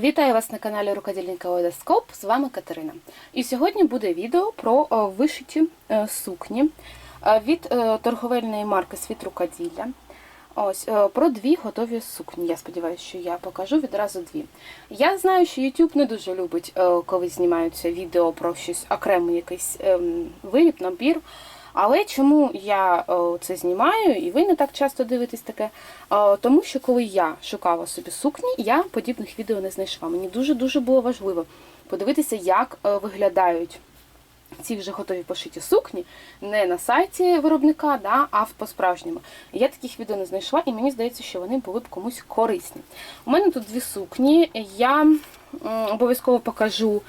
Вітаю вас на каналі Рукодільника Ойдоскоп, з вами Катерина. І сьогодні буде відео про е, вишиті е, сукні е, від торговельної марки Світ Рукоділля. Ось про дві готові сукні. Я сподіваюся, що я покажу відразу дві. Я знаю, що YouTube не дуже любить, коли знімаються відео про щось окремий якийсь ем, виріб, набір. Але чому я е, це знімаю, і ви не так часто дивитесь таке? Е, Тому що коли я шукала собі сукні, я подібних відео не знайшла. Мені дуже-дуже було важливо подивитися, як е, виглядають ці вже готові пошиті сукні не на сайті виробника, да, а в по-справжньому. Я таких відео не знайшла, і мені здається, що вони були б комусь корисні. У мене тут дві сукні. Я обов'язково покажу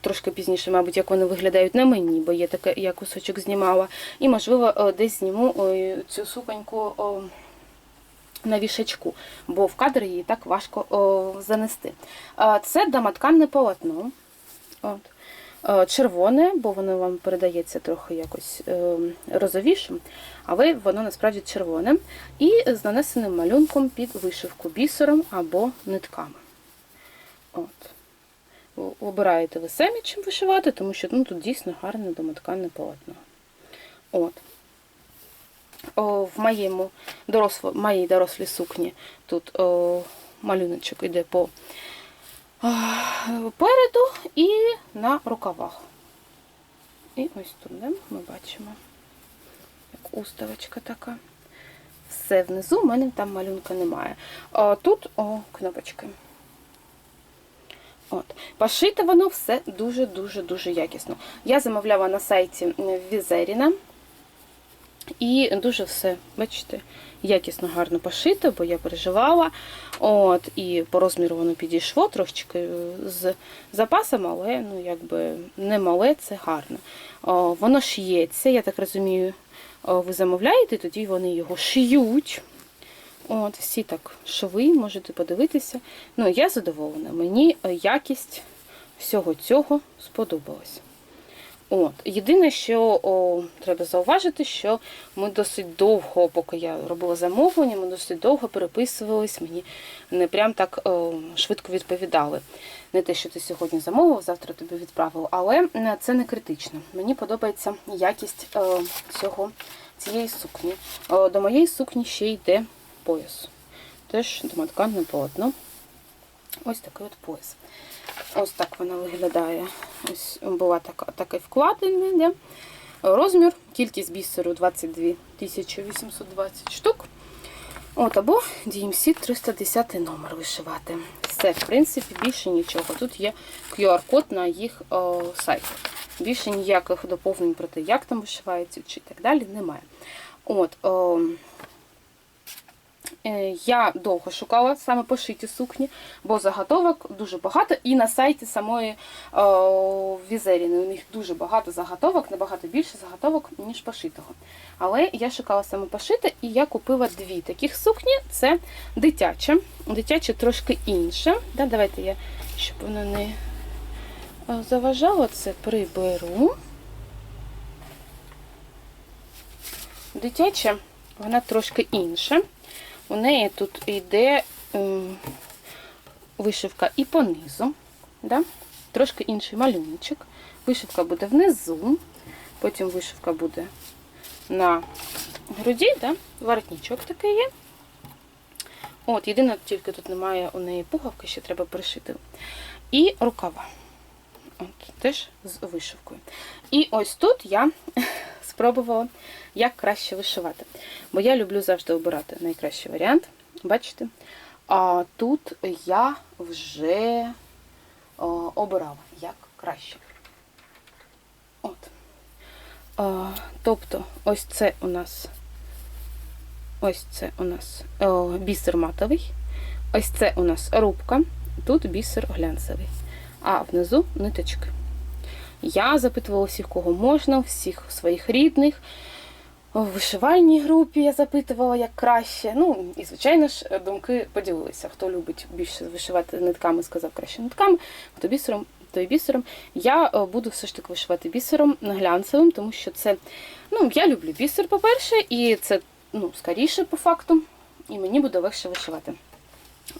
трошки пізніше, мабуть, як вони виглядають на мені, бо є таке, я кусочок знімала. І, можливо, е, десь зніму цю суконьку. на вішачку, бо в кадр її так важко занести. Це домотканне полотно. От. Е, Червоне, бо воно вам передається трохи якось е, розовішим, але воно насправді червоне. І з нанесеним малюнком під вишивку бісером або нитками. От. Обираєте ви самі чим вишивати, тому що ну, тут дійсно гарне домотканне полотно. От. О, в моєму доросло, моїй дорослій сукні тут о, малюночок йде по а, переду і на рукавах. І ось тут де ми бачимо, як уставочка така. Все внизу, в мене там малюнка немає. А тут о, кнопочки. От. Пошите воно все дуже-дуже-дуже якісно. Я замовляла на сайті Візеріна. І дуже все, бачите, якісно гарно пошито, бо я переживала. От, І по розміру воно підійшло трошечки е, з запасом, але ну, якби не мале, це гарно. О, воно шиється, я так розумію, ви замовляєте, тоді вони його шиють. От, Всі так шви, можете подивитися. Ну, я задоволена. Мені е, якість всього цього сподобалась. От. Єдине, що о, треба зауважити, що ми досить довго, поки я робила замовлення, ми досить довго переписувались, мені не прям так о, швидко відповідали. Не те, що ти сьогодні замовив, завтра тобі відправив, але це не критично. Мені подобається якість е, цього, цієї сукні. Е, До моєї сукні ще йде пояс. Теж домотканне полотно. Ось такий от пояс. Ось так вона виглядає. Ось була така, таке вкладення. Розмір, кількість бісеру 22 820 штук. От, або DMC 310 номер вишивати. Все, в принципі, більше нічого. Тут є QR-код на їх о, сайті. Більше ніяких доповнень про те, як там вишивається чи так далі, немає. От, о, Я довго шукала саме пошиті сукні, бо заготовок дуже багато. І на сайті самої о, Візеріни у них дуже багато заготовок, набагато більше заготовок, ніж пошитого. Але я шукала саме пошите, і я купила дві таких сукні. Це дитяча. Дитяча трошки інше. Да, давайте я, щоб воно не е, заважало, це приберу. Дитяча, вона трошки інша. У неї тут йде ем, вишивка і по низу, да? трошки інший малюночок. Вишивка буде внизу, потім вишивка буде на груді, да? воротничок такий є. От, Єдине, тільки тут немає у неї пуговки, ще треба пришити. І рукава. От, Теж з вишивкою. І ось тут я спробувала, як краще вишивати. Бо я люблю завжди обирати найкращий варіант. Бачите? А тут я вже обирала, як краще. От. А, тобто, ось це у нас ось це у нас бісер матовий, ось це у нас рубка, тут бісер глянцевий, а внизу ниточки. Я запитувала всіх, кого можна, всіх своїх рідних. У вишивальній групі я запитувала, як краще. Ну, і, звичайно ж, думки поділилися. Хто любить більше вишивати нитками, сказав краще нитками, хто бісером, то і бісером. Я е, буду все ж таки вишивати бісером глянцевим, тому що це, ну, я люблю бісер, по-перше, і це ну, скоріше по факту, і мені буде легше вишивати.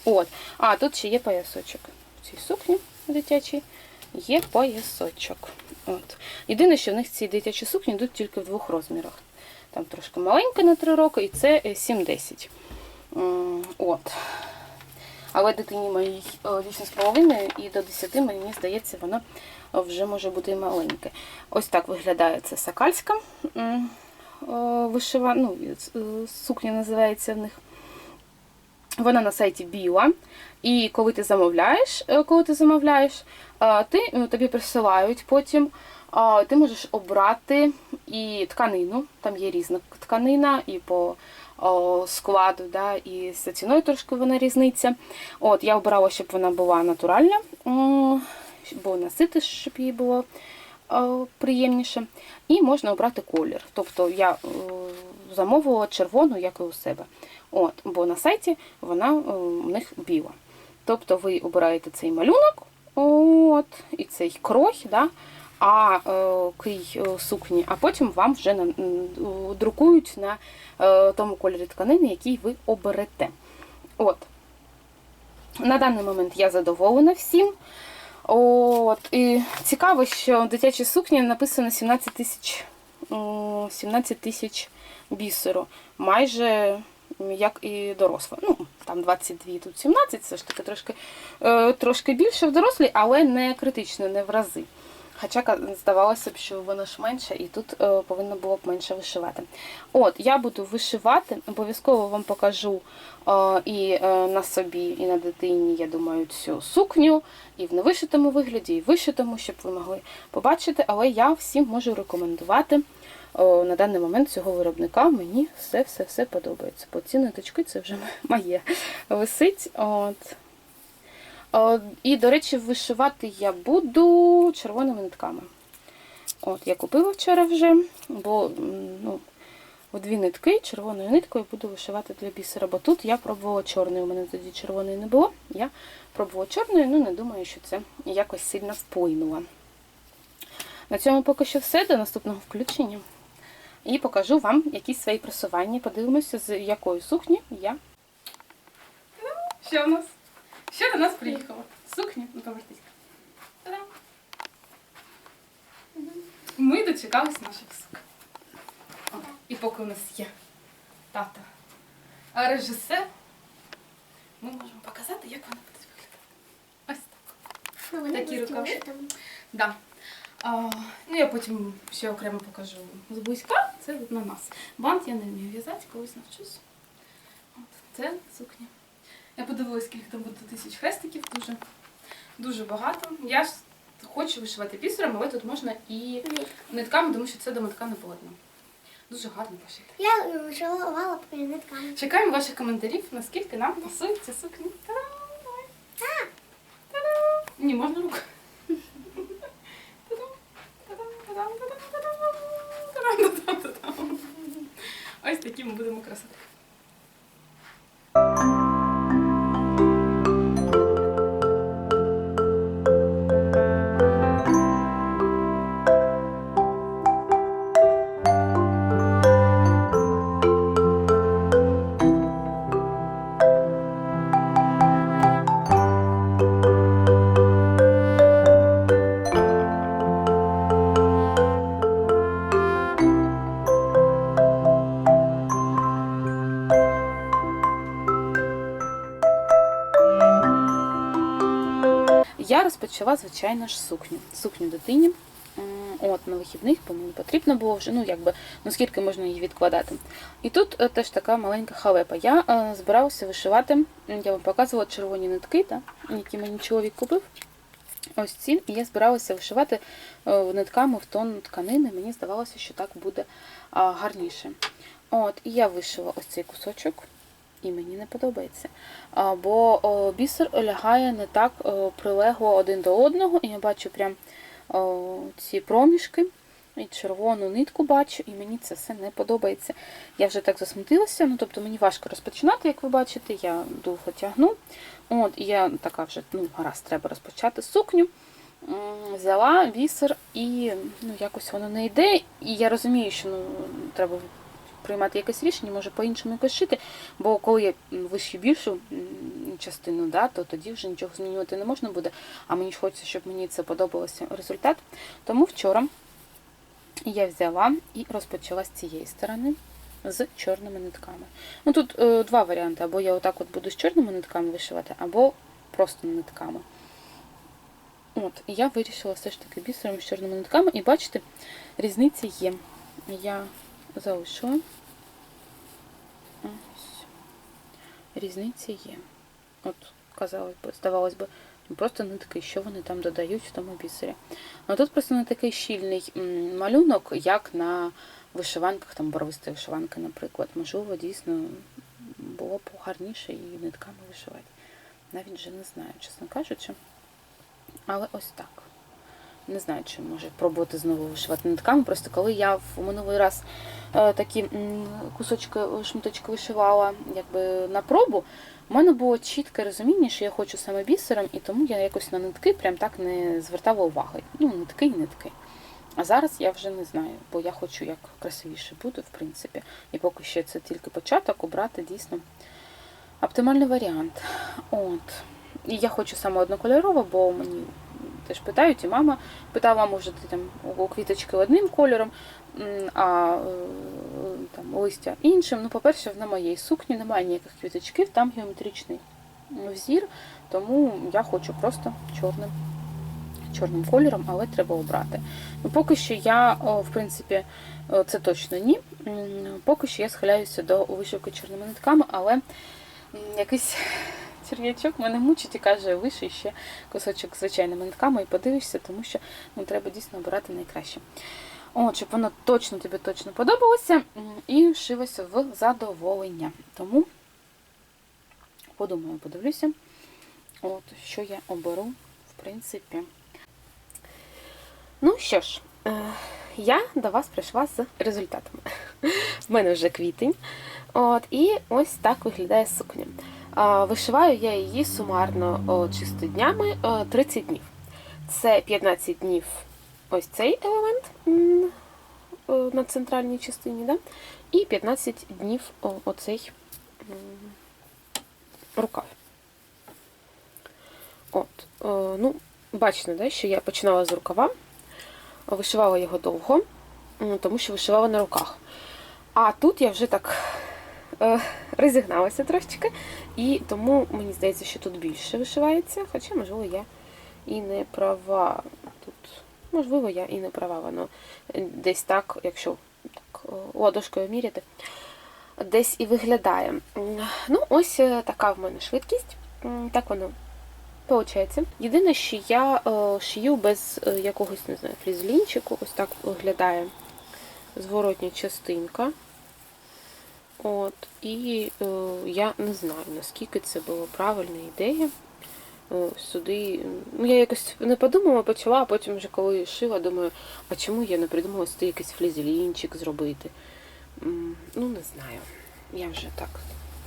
От. А, тут ще є поясочок. В цій сукні дитячій є поясочок. От. Єдине, що в них ці дитячі сукні йдуть тільки в двох розмірах. Там трошки маленька на 3 роки, і це е, 7-10. От. Але дитині моїй 8,5 і до 10, мені здається, вона вже може бути і маленьке. Ось так виглядає це сакальська м, вишива, ну, е, сукня називається в них. Вона на сайті біла. І коли ти замовляєш, е, коли ти замовляєш, е, ти, ну, тобі присилають потім. е, Ти можеш обрати і тканину, там є різна тканина, і по складу, да, і за ціною трошки вона різниця. От, я обрала, щоб вона була натуральна, бо носити, щоб їй було приємніше. І можна обрати колір. Тобто я е, замовила червону, як і у себе. От, бо на сайті вона е, у них біла. Тобто ви обираєте цей малюнок, от, і цей крой, да, а е, крій е, сукні, а потім вам вже на, друкують на тому кольорі тканини, який ви оберете. От. На даний момент я задоволена всім. От, і цікаво, що в дитячій сукні написано 17 тисяч 17 тисяч бісеру. Майже як і доросла. Ну, там 22, тут 17, це ж таки трошки, е, трошки більше в дорослій, але не критично, не в рази. Хоча здавалося б, що воно ж менше, і тут е, повинно було б менше вишивати. От, я буду вишивати, обов'язково вам покажу е, і на собі, і на дитині, я думаю, цю сукню, і в невишитому вигляді, і в вишитому, щоб ви могли побачити. Але я всім можу рекомендувати на даний момент цього виробника. Мені все-все-все подобається. По ці ниточки це вже моє висить. От. І, до речі, вишивати я буду червоними нитками. От, я купила вчора вже, бо ну, в дві нитки червоною ниткою буду вишивати для бісера. Бо тут я пробувала чорною. У мене тоді червоної не було. Я пробувала чорною, ну не думаю, що це якось сильно вплинуло. На цьому поки що все. До наступного включення. І покажу вам якісь свої просування. Подивимося, з якої сукні я. Що в нас? Що до нас приїхало? Сукня? Ну, повертись. Ми дочекались наших сукон. О, І поки у нас є тата а режисер, ми можемо показати, як вона буде виглядати. Ось так. Такі вишитими. Да. А, ну, я потім ще окремо покажу зблизька. Це на нас. Бант я не вмію в'язати, колись навчусь. От, це сукня. Я подивилась, скільки там буде тисяч хрестиків, дуже, дуже багато. Я ж хочу вишивати бісером, але тут можна і нитками, тому що це домоткане полотно. Дуже гарно пошити. Я вишивала по нитками. Чекаємо ваших коментарів, наскільки нам пасують ці сукні. Та-дам! Та-дам! Ні, можна руку. Ось такі ми будемо красити. Розпочала, звичайно ж, сукню. Сукню дитині. От, на вихідних, бо мені потрібно було вже, ну якби, ну скільки можна її відкладати. І тут е, теж така маленька халепа. Я е, збиралася вишивати, я вам показувала червоні нитки, та, які мені чоловік купив. Ось ці, і я збиралася вишивати е, нитками в тон тканини. Мені здавалося, що так буде а, гарніше. От, і я вишила ось цей кусочок, і мені не подобається. А, бо бісер лягає не так прилегло один до одного, і я бачу прям ці проміжки. І червону нитку бачу, і мені це все не подобається. Я вже так засмутилася, ну тобто мені важко розпочинати, як ви бачите, я довго тягну. От, і я така вже, ну, гаразд, треба розпочати сукню. Взяла бісер і ну, якось воно не йде. І я розумію, що ну, треба приймати якесь рішення, може по-іншому якось шити. Бо коли я вишью більшу частину, да, то тоді вже нічого змінювати не можна буде. А мені ж хочеться, щоб мені це подобалося результат. Тому вчора я взяла і розпочала з цієї сторони з чорними нитками. Ну тут е, два варіанти: або я отак от буду з чорними нитками вишивати, або просто нитками. От, я вирішила все ж таки бісером з чорними нитками, і бачите, різниці є. Я залишила. Ось. Різниці є. От, казалось би, здавалось би, просто нитки, що вони там додають в тому бісері. А тут просто не такий щільний малюнок, як на вишиванках, там барвисті вишиванки, наприклад. Можливо, дійсно було б гарніше і нитками вишивати. Навіть вже не знаю, чесно кажучи. Але ось так. Не знаю, чи може пробувати знову вишивати нитками. Просто коли я в минулий раз е, такі кусочки, шматочки вишивала якби на пробу, у мене було чітке розуміння, що я хочу саме бісером, і тому я якось на нитки прям так не звертала уваги. Ну, нитки і нитки. А зараз я вже не знаю, бо я хочу як красивіше буде, в принципі. І поки що це тільки початок, обрати дійсно оптимальний варіант. От. І я хочу саме однокольорове, бо мені теж питають, і мама питала, може ти там у квіточки одним кольором, а е, там листя іншим. Ну, по-перше, на моїй сукні немає ніяких квіточків, там геометричний взір, тому я хочу просто чорним, чорним кольором, але треба обрати. Ну, поки що я, в принципі, це точно ні. Поки що я схиляюся до вишивки чорними нитками, але якийсь черв'ячок мене мучить і каже, виший ще кусочок звичайними нитками і подивишся, тому що ну, треба дійсно обирати найкраще. От, щоб воно точно тобі точно подобалося і шилося в задоволення. Тому подумаю, подивлюся, от, що я оберу, в принципі. Ну що ж, е, я до вас прийшла з результатами. В мене вже квітень. От, і ось так виглядає сукня. Вишиваю я її сумарно чисто днями 30 днів. Це 15 днів ось цей елемент на центральній частині, да? і 15 днів оцей рукав. От, ну, бачите, да, що я починала з рукава, вишивала його довго, тому що вишивала на руках. А тут я вже так е, розігналася трошечки, і тому мені здається, що тут більше вишивається, хоча, можливо, я і не права. Тут, можливо, я і не права, воно десь так, якщо так ладошкою міряти, десь і виглядає. Ну, ось е, така в мене швидкість. Так воно виходить. Єдине, що я е, шию без е, якогось, не знаю, фрізлінчику, ось так виглядає зворотня частинка. От, і е, я не знаю, наскільки це була правильна ідея. Сюди, ну я якось не подумала, почала, а потім вже коли шила, думаю, а чому я не придумала сюди якийсь флізелінчик зробити? Ну, не знаю. Я вже так.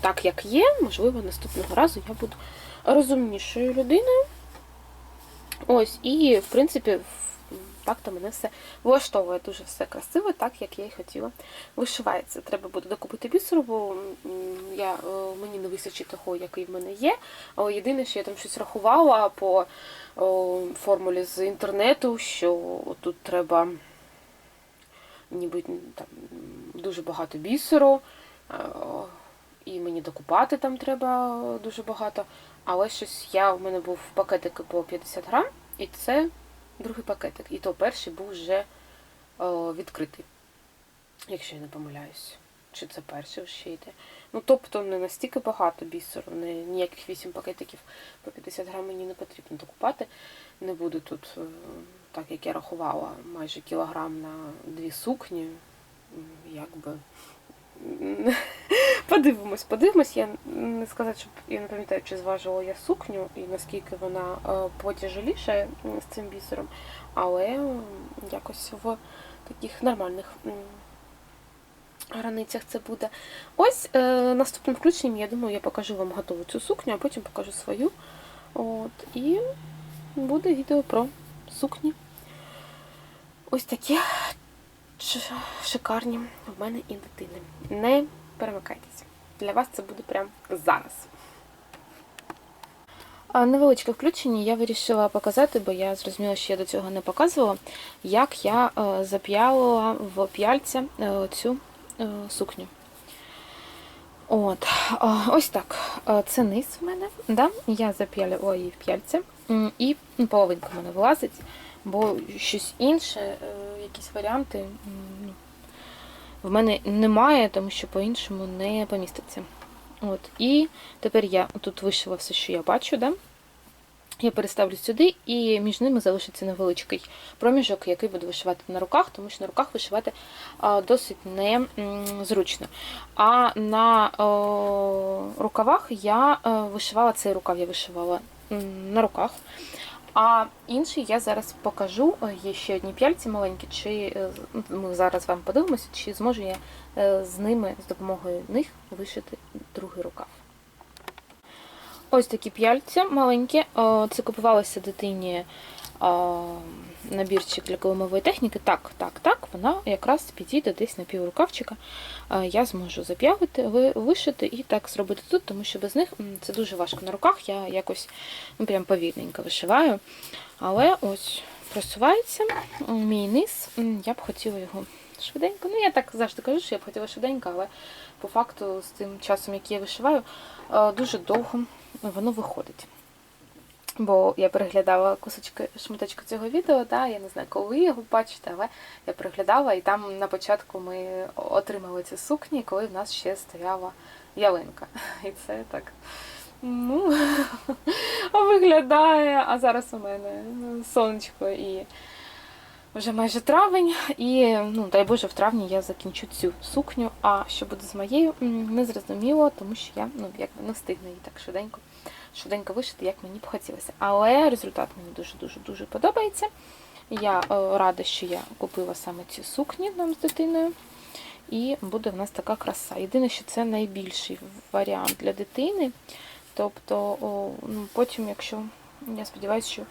Так як є, можливо, наступного разу я буду розумнішою людиною. Ось, і, в принципі, то мене все влаштовує дуже все красиво, так як я і хотіла. Вишивається. Треба буде докупити бісеру, бо я, е, мені не вистачить того, який в мене є. Але єдине, що я там щось рахувала по формулі з інтернету, що тут треба ніби там дуже багато бісеру, е, і мені докупати там треба дуже багато. Але щось я в мене був пакетик по 50 грам, і це другий пакетик. І то перший був вже о, відкритий, якщо я не помиляюсь. Чи це перший ще йде. Ну, тобто не настільки багато бісеру, не, ніяких 8 пакетиків по 50 грам мені не потрібно докупати. Не буду тут, е, так як я рахувала, майже кілограм на дві сукні. Якби. Подивимось, подивимось. Я не сказати, щоб я не пам'ятаю, чи зважувала я сукню і наскільки вона е, потяжеліша з цим бісером, але якось в таких нормальних границях це буде. Ось е, наступним включенням, я думаю, я покажу вам готову цю сукню, а потім покажу свою. От, і буде відео про сукні. Ось такі ш- шикарні в мене і дитини. Не перемикайтеся. Для вас це буде прямо зараз. Невеличке включення я вирішила показати, бо я зрозуміла, що я до цього не показувала, як я е, зап'ялила в п'яльця е, цю е, сукню. От, ось так. Це низ в мене. Да? Я зап'ялила її в п'яльця. І половинка в мене вилазить, бо щось інше, якісь варіанти ну, в мене немає, тому що по-іншому не поміститься. От. І тепер я тут вишила все, що я бачу. Да? Я переставлю сюди, і між ними залишиться невеличкий проміжок, який буду вишивати на руках, тому що на руках вишивати досить незручно. А на рукавах я е, вишивала цей рукав, я вишивала на руках. А інший я зараз покажу. Е, Є ще одні п'яльці маленькі, чи е, ми зараз вам подивимося, чи зможу я е, з ними, з допомогою них, вишити другий рукав. Ось такі п'яльці маленькі. Це купувалося дитині набірчик для килимової техніки. Так, так, так, вона якраз підійде десь на піврукавчика. Я зможу зап'явити, вишити і так зробити тут, тому що без них це дуже важко на руках. Я якось ну, прям повільненько вишиваю. Але ось просувається мій низ. Я б хотіла його швиденько. Ну, я так завжди кажу, що я б хотіла швиденько, але по факту з тим часом, який я вишиваю, дуже довго воно виходить. Бо я переглядала кусочки шматочку цього відео, да, я не знаю, коли ви його бачите, але я переглядала, і там на початку ми отримали ці сукні, коли в нас ще стояла ялинка. І це так ну, виглядає. А зараз у мене сонечко і вже майже травень, і ну, дай Боже, в травні я закінчу цю сукню. А що буде з моєю, не зрозуміло, тому що я ну, якби не встигну її так швиденько, швиденько вишити, як мені б хотілося. Але результат мені дуже-дуже дуже подобається. Я е, рада, що я купила саме ці сукні нам з дитиною. І буде в нас така краса. Єдине, що це найбільший варіант для дитини. Тобто, ну, потім, якщо я сподіваюся, що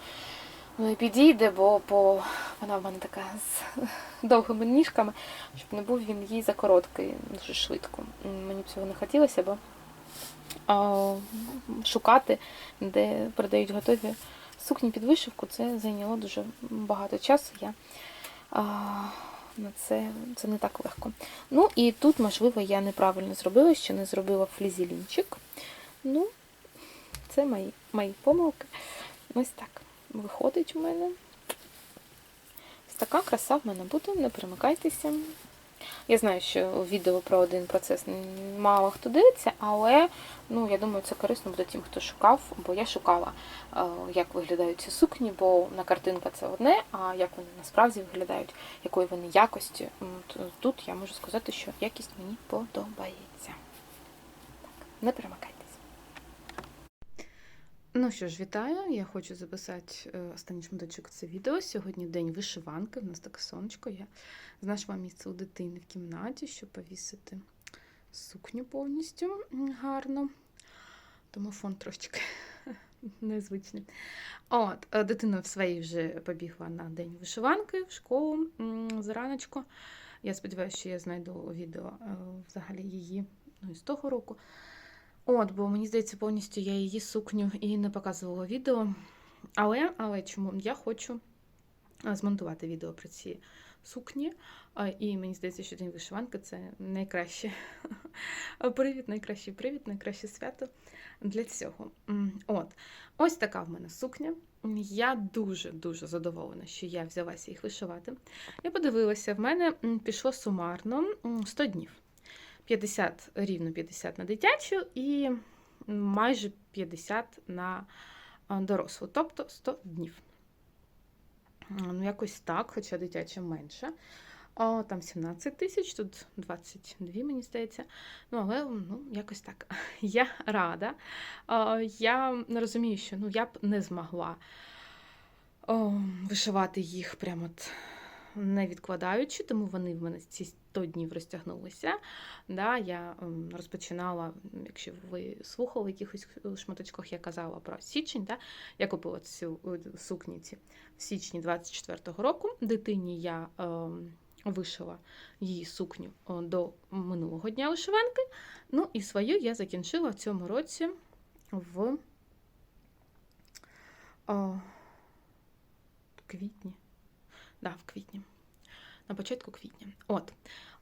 підійде, бо по... вона в мене така з довгими ніжками, щоб не був він їй за короткий дуже швидко. Мені б цього не хотілося, бо шукати, де продають готові сукні під вишивку, це зайняло дуже багато часу. Я на це, це не так легко. Ну і тут, можливо, я неправильно зробила, що не зробила флізелінчик. Ну, це мої, мої помилки. Ось так виходить у мене. Така краса в мене буде, не перемикайтеся. Я знаю, що відео про один процес мало хто дивиться, але ну, я думаю, це корисно буде тим, хто шукав, бо я шукала, е, як виглядають ці сукні, бо на картинка це одне, а як вони насправді виглядають, якої вони якості. Тут я можу сказати, що якість мені подобається. Так, не перемикайтеся. Ну що ж, вітаю. Я хочу записати е, останній шматочок це відео. Сьогодні день вишиванки. У нас таке сонечко. Я знайшла місце у дитини в кімнаті, щоб повісити сукню повністю гарно. Тому фон трошечки незвичний. От, е, дитина в своїй вже побігла на день вишиванки в школу м, зраночку. Я сподіваюся, що я знайду відео е, взагалі її ну, із того року. От, бо мені здається, повністю я її сукню і не показувала відео. Але, але чому? Я хочу змонтувати відео про ці сукні. І мені здається, що день вишиванки це найкраще. Привід, найкращий привід, найкраще свято для цього. От, ось така в мене сукня. Я дуже-дуже задоволена, що я взялася їх вишивати. Я подивилася, в мене пішло сумарно 100 днів. 50, рівно 50 на дитячу і майже 50 на дорослу, тобто 100 днів. Ну, якось так, хоча дитяча менше. О, Там 17 тисяч, тут 22, мені здається. Ну, але ну, якось так. Я рада. О, Я розумію, що ну, я б не змогла о, вишивати їх прямо от не відкладаючи, тому вони в мене ці 100 днів розтягнулися. Да, я ем, розпочинала, якщо ви слухали якихось е, шматочках, я казала про січень. Да, я купила цю е, сукніці в січні 24-го року. Дитині я ем, вишила її сукню до минулого дня вишиванки. Ну і свою я закінчила в цьому році в О, квітні. Да, в квітні. На початку квітня. От.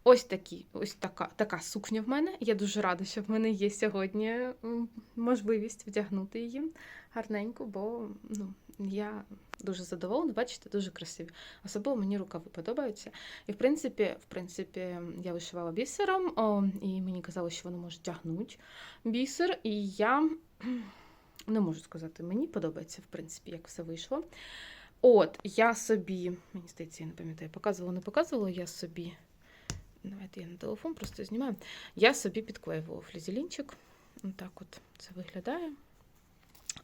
Ось такі, ось така, така сукня в мене. Я дуже рада, що в мене є сьогодні можливість вдягнути її гарненько, бо ну, я дуже задоволена, бачите, дуже красиві. Особливо мені рукави подобаються. І в принципі, в принципі, я вишивала бісером, о, і мені казали, що вони можуть тягнути бісер, і я не можу сказати, мені подобається, в принципі, як все вийшло. От, я собі, мені здається, я не пам'ятаю, показувала, не показувала, я собі. Давайте я на телефон просто знімаю. Я собі підклеювала флізелінчик. Так от це виглядає.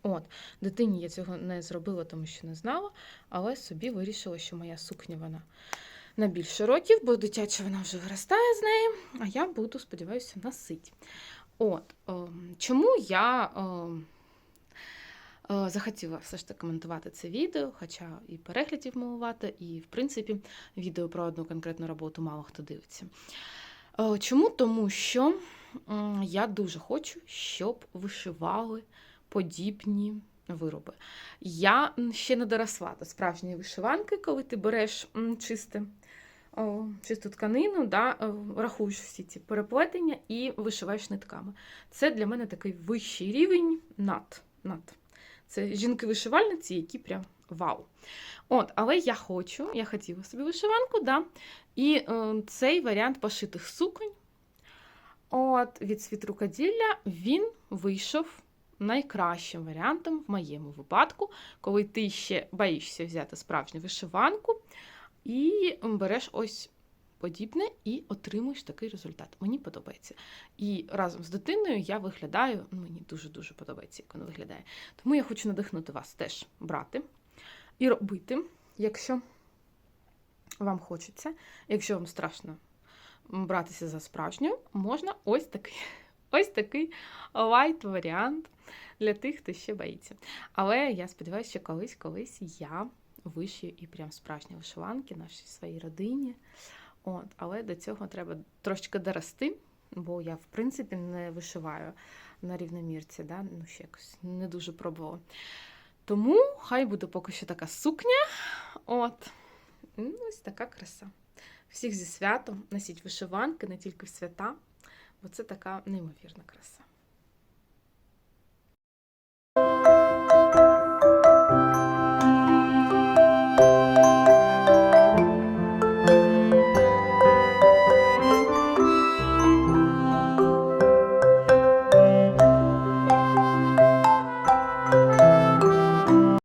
От, дитині я цього не зробила, тому що не знала, але собі вирішила, що моя сукня вона на більше років, бо дитяча вона вже виростає з неї, а я буду, сподіваюся, носити. От, ем, чому я ем, е, захотіла все ж таки коментувати це відео, хоча і переглядів малувати, і, в принципі, відео про одну конкретну роботу мало хто дивиться. Е, Чому? Тому що я дуже хочу, щоб вишивали подібні вироби. Я ще не доросла до справжньої вишиванки, коли ти береш чисте. Чисту тканину, да, е, рахуєш всі ці переплетення і вишиваєш нитками. Це для мене такий вищий рівень над. над. Це жінки-вишивальниці, які прям вау. От, але я хочу, я хотіла собі вишиванку, да, і е, цей варіант пошитих суконь от, від світ рукоділля, він вийшов найкращим варіантом в моєму випадку, коли ти ще боїшся взяти справжню вишиванку і береш ось подібне і отримуєш такий результат. Мені подобається. І разом з дитиною я виглядаю, ну, мені дуже-дуже подобається, як воно виглядає. Тому я хочу надихнути вас теж брати і робити, якщо вам хочеться, якщо вам страшно братися за справжню, можна ось такий. Ось такий лайт варіант для тих, хто ще боїться. Але я сподіваюся, що колись-колись я вишию і прям справжні вишиванки нашій своїй родині. От, але до цього треба трошечки дорости, бо я, в принципі, не вишиваю на рівномірці, да? ну, ще якось не дуже пробувала. Тому хай буде поки що така сукня. От. Ну, Ось така краса. Всіх зі святом носіть вишиванки, не тільки в свята, бо це така неймовірна краса.